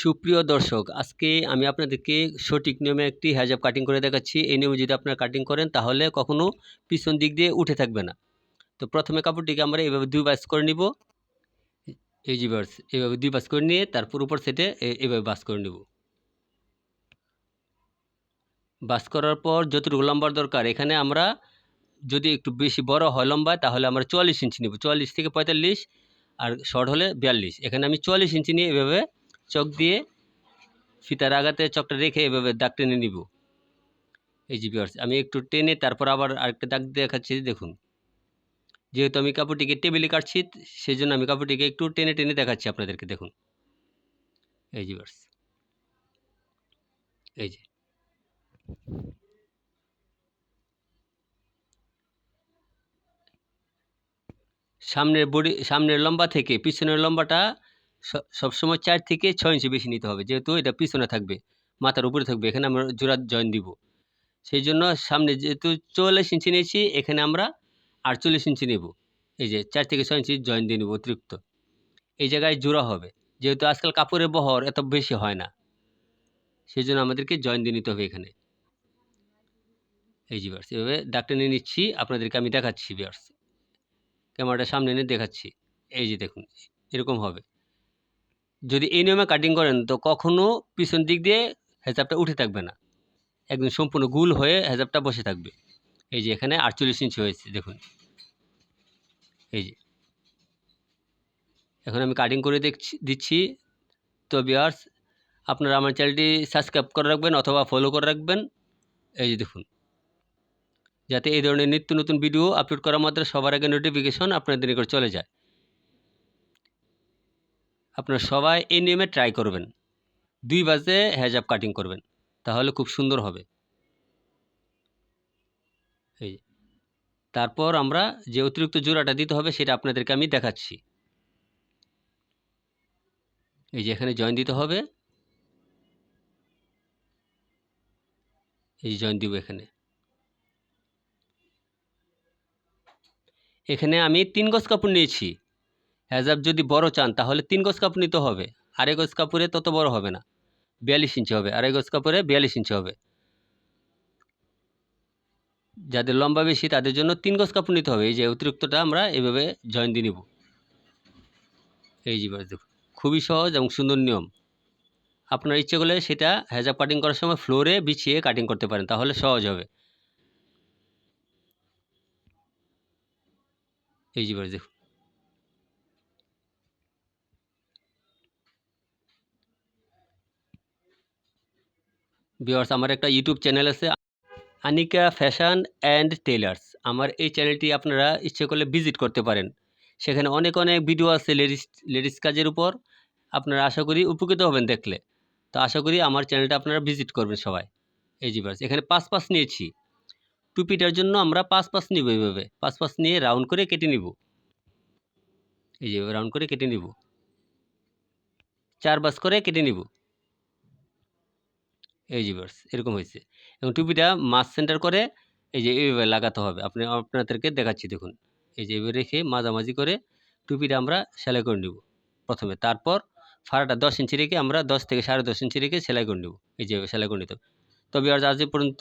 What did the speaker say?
সুপ্রিয় দর্শক, আজকে আমি আপনাদেরকে সঠিক নিয়মে একটি হেজাব কাটিং করে দেখাচ্ছি। এই নিয়মে যদি আপনারা কাটিং করেন, তাহলে কখনো পিছন দিক দিয়ে উঠে থাকবে না। তো প্রথমে কাপড়টিকে আমরা এভাবে দুই বাস করে নিব। এই যে বাস এভাবে দুই বাস করে নিয়ে তারপর উপর সেটে এভাবে বাস করে নিব। বাস করার পর যতটুকু লম্বার দরকার, এখানে আমরা যদি একটু বেশি বড় হয় লম্বা, তাহলে আমরা চুয়াল্লিশ ইঞ্চি নিব। চুয়াল্লিশ থেকে পঁয়তাল্লিশ আর শর্ট হলে বিয়াল্লিশ। এখানে আমি চুয়াল্লিশ ইঞ্চি নিয়ে এভাবে চক দিয়ে ফিতার আগাতে চকটা রেখে এভাবে দাগ টেনে নিব। এই যে ভিউয়ার্স আমি একটু টেনে তারপর আবার আরেকটা দাগ দেখাচ্ছি, দেখুন। যেহেতু আমি কাপড়টিকে টেবিলে কাটছি সেই জন্য আমি কাপড়টিকে একটু টেনে টেনে দেখাচ্ছি আপনাদেরকে, দেখুন। এই যে ভিউয়ার্স এই যে। সামনের বডি, সামনের লম্বা থেকে পিছনের লম্বাটা সবসময় চার থেকে ছয় ইঞ্চি বেশি নিতে হবে। যেহেতু এটা পিছনে থাকবে, মাথার উপরে থাকবে, এখানে আমরা জোড়া জয়েন দিব। সেই জন্য সামনে যেহেতু চুয়াল্লিশ ইঞ্চি নিয়েছি, এখানে আমরা আটচল্লিশ ইঞ্চি নেব। এই যে চার থেকে ছয় ইঞ্চি জয়েন দিয়ে নেব অতিরিক্ত। এই জায়গায় জোড়া হবে। যেহেতু আজকাল কাপড়ের বহর এত বেশি হয় না সেই জন্য আমাদেরকে জয়েন দিয়ে নিতে হবে এখানে। এই বিয়ার্স এভাবে ডাক্তার নিয়ে নিচ্ছি, আপনাদেরকে আমি দেখাচ্ছি বিয়ার্স ক্যামেরাটা সামনে এনে দেখাচ্ছি। এই যে দেখুন, এরকম হবে। যদি এই নিয়মে কাটিং করেন, তো কখনও পিছন দিক দিয়ে হেজাবটা উঠে থাকবে না। একদম সম্পূর্ণ গুল হয়ে হেজাবটা বসে থাকবে। এই যে এখানে আটচল্লিশ ইঞ্চি হয়েছে, দেখুন। এই যে। এখন আমি কাটিং করে দেখছি, দিচ্ছি। তো বিয়ার্স আপনারা আমার চ্যানেলটি সাবস্ক্রাইব করে রাখবেন অথবা ফলো করে রাখবেন। এই যে দেখুন। যাতে এই ধরনের নিত্য নতুন ভিডিও আপলোড করার মাত্র সবার আগে নোটিফিকেশন আপনাদের নিকট চলে যায়। আপনারা সবাই এই নিয়মে ট্রাই করবেন। দুই বাজে হেজাব কাটিং করবেন, তাহলে খুব সুন্দর হবে। এই তারপর আমরা যে অতিরিক্ত জোড়াটা দিতে হবে, সেটা আপনাদেরকে আমি দেখাচ্ছি। এই যে, এখানে জয়েন দিতে হবে। এই জয়েন দিব এখানে। এখানে আমি তিন গজ কাপড় নিয়েছি। হেজাব যদি বড় চান, তাহলে তিন গজ কাপড় নিতে হবে। আড়াই গজ কাপড়ে তত বড় হবে না। বিয়াল্লিশ ইঞ্চি হবে। আড়াই গজ কাপড়ে বিয়াল্লিশ ইঞ্চি হবে। যাদের লম্বা বেশি, তাদের জন্য তিন গজ কাপড় নিতে হবে। এই যে অতিরিক্তটা আমরা এভাবে জয়েন দিয়ে নিব। এই যে খুবই সহজ এবং সুন্দর নিয়ম। আপনার ইচ্ছে করলে সেটা হেজাব কাটিং করার সময় ফ্লোরে বিছিয়ে কাটিং করতে পারেন, তাহলে সহজ হবে। এই যে দেখুন ভিউয়ার্স আমার একটা ইউটিউব চ্যানেল আছে আনিকা ফ্যাশন অ্যান্ড টেলার্স আমার এই চ্যানেলটি আপনারা ইচ্ছে করলে ভিজিট করতে পারেন। সেখানে অনেক অনেক ভিডিও আছে লেডিস লেডিস কাজের উপর। আপনারা আশা করি উপকৃত হবেন দেখলে। তো আশা করি আমার চ্যানেলটা আপনারা ভিজিট করবেন সবাই। এই জি এখানে পাঁচ পাঁচ নিয়েছি। টুপিটার জন্য আমরা পাঁচ পাঁচ নিব এইভাবে। পাঁচ পাঁচ নিয়ে রাউন্ড করে কেটে নিব। এই যে রাউন্ড করে কেটে নিব। চার বাস করে কেটে নিব। এই জিভার্স এরকম হয়েছে এবং টুপিটা মাছ সেন্টার করে এই যে এইভাবে লাগাতে হবে। আপনি, আপনাদেরকে দেখাচ্ছি, দেখুন। এই যে এভাবে রেখে মাঝামাঝি করে টুপিটা আমরা সেলাই করে নেব প্রথমে। তারপর ফাড়াটা দশ ইঞ্চি রেখে আমরা দশ থেকে সাড়ে দশ ইঞ্চি রেখে সেলাই করে নেব। এই যে সেলাই করে নিতে হবে। তবে আর আজ পর্যন্ত